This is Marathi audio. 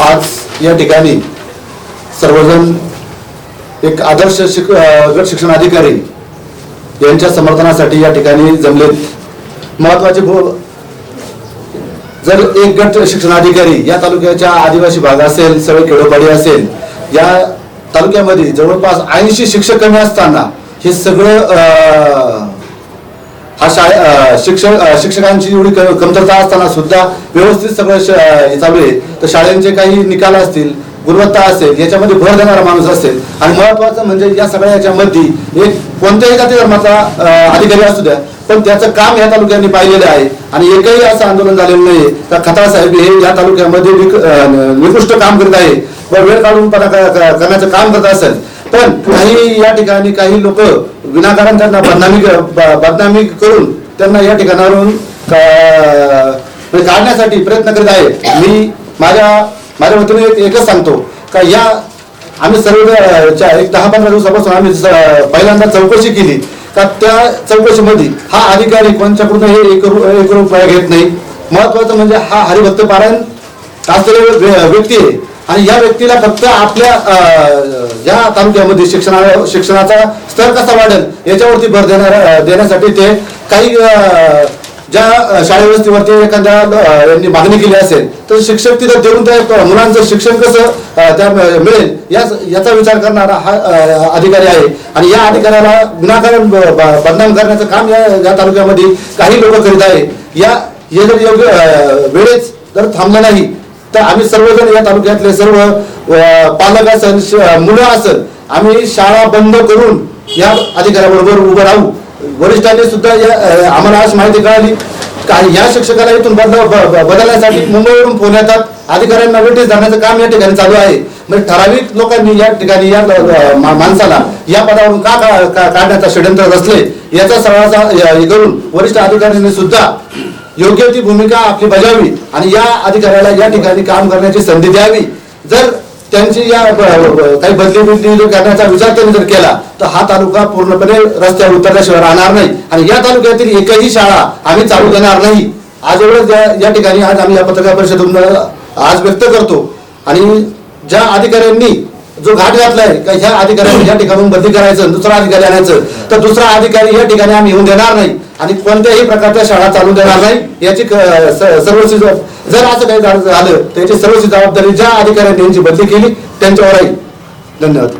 आज या ठिकाणी सर्वजण एक आदर्श शिक गट शिक्षण अधिकारी यांच्या समर्थनासाठी या ठिकाणी जमलेत. महत्त्वाचे भू जर एक गट शिक्षणाधिकारी या तालुक्याच्या आदिवासी भाग असेल सगळे खेडोपाडी असेल या तालुक्यामध्ये जवळपास ऐंशी शिक्षक कमी असताना हे सगळं हा शाळे शिक्षक शिक्षकांची एवढी कमतरता असताना सुद्धा व्यवस्थित सगळं चालू आहे. तर शाळेंचे काही निकाल असतील गुणवत्ता असेल याच्यामध्ये भर देणारा माणूस असेल आणि महत्वाचं म्हणजे या सगळ्या याच्यामध्ये एक कोणत्याही जाती धर्माचा अधिकारी असू द्या पण त्याचं काम या तालुक्यांनी पाहिलेलं आहे. आणि एकही असं आंदोलन झालेलं नाही तर खताळ साहेब हे या तालुक्यामध्ये निकृष्ट काम करत आहे. व वेळ काढून करण्याचं काम करत असेल पण काही या ठिकाणी काही लोक विनाकारण त्यांना बदनामी बदनामी करून त्यांना या ठिकाणावरून म्हणजे काढण्यासाठी प्रयत्न करीत आहे मी माझ्या माझ्या वतीने एक- एकच सांगतो का या आम्ही सर्व च्या एक दहा पंधरा दिवसापासून आम्ही पहिल्यांदा चौकशी केली. का त्या चौकशीमध्ये हा अधिकारी कोणच्याकडून हे एक रु- एक रुपया घेत नाही. महत्वाचं म्हणजे हा हरिभक्त पारायण असलेला व्य- व्यक्ती आहे. आणि या व्यक्तीला फक्त आपल्या या तालुक्यामध्ये शिक्षणा शिक्षणाचा स्तर कसा वाढेल याच्यावरती भर देणार देण्यासाठी ते काही ज्या शाळे व्यवस्थेवरती एखाद्या यांनी मागणी केली असेल तर शिक्षक तिथं देऊन त्या मुलांचं शिक्षण कसं त्या मिळेल या याचा विचार करणारा हा अधिकारी आहे. आणि या अधिकाऱ्याला विनाकारण ब- ब- बदनाम करण्याचं काम या या तालुक्यामध्ये काही लोक करीत आहे या हे जर योग्य वेळेच वेळेस जर थांबलं नाही तर आम्ही सर्वजण या तालुक्यातले सर्व पालक असन मुलं असन आम्ही शाळा बंद करून या अधिकाऱ्याबरोबर उभं राहू. वरिष्ठांनी सुद्धा या आम्हाला आज माहिती कळाली. या शिक्षकाला इथून बदल बदलण्यासाठी मुंबईवरून फोन येतात अधिकाऱ्यांना वेटीस जाण्याचं काम या ठिकाणी चालू आहे. म्हणजे ठराविक लोकांनी या ठिकाणी या माणसाला या पदावरून का काढण्याचा षडयंत्र रचले याचा सगळ्याचा हे करून वरिष्ठ अधिकाऱ्यांनी सुद्धा योग्य ती भूमिका आपली बजावी आणि या अधिकाऱ्याला या ठिकाणी काम करण्याची संधी द्यावी. जर त्यांची या काही बदली बिदली जो करण्याचा विचार त्यांनी जर केला तर हा तालुका पूर्णपणे रस्त्यावर उतरल्याशिवाय राहणार नाही. आणि या तालुक्यातील एकही शाळा आम्ही चालू देणार नाही. आज एवढंच या- या ठिकाणी आज आम्ही या पत्रकार परिषदेतून आज व्यक्त करतो. आणि ज्या अधिकाऱ्यांनी जो घाट घातलाय का ह्या अधिकाऱ्यांनी या ठिकाणून बदली करायचं दुसरा अधिकारी आणायचं तर दुसरा अधिकारी या ठिकाणी आम्ही येऊन देणार नाही आणि कोणत्याही प्रकारच्या शाळा चालू देणार नाही. याची सर्वस्वी जर असं काही झालं तर याची सर्वस्वी जबाबदारी ज्या अधिकाऱ्यांनी यांची बदली केली त्यांच्यावर आहे. धन्यवाद.